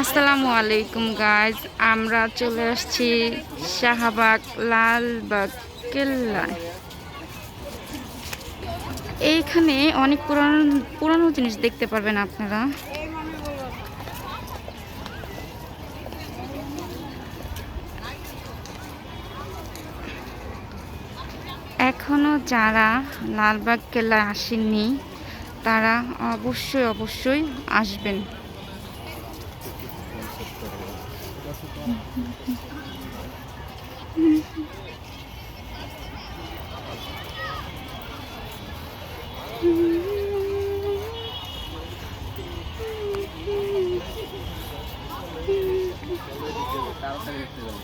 আসসালামু আলাইকুম গাইজ আমরা চলে আসছি শাহবাগ লালবাগ কেল্লায়। এইখানে অনেক পুরানো পুরানো জিনিস দেখতে পারবেন আপনারা। এখনও যারা লালবাগ কেল্লায় আসেননি, তারা অবশ্যই অবশ্যই আসবেন। তাড়াতাড়ি দেখতে যাব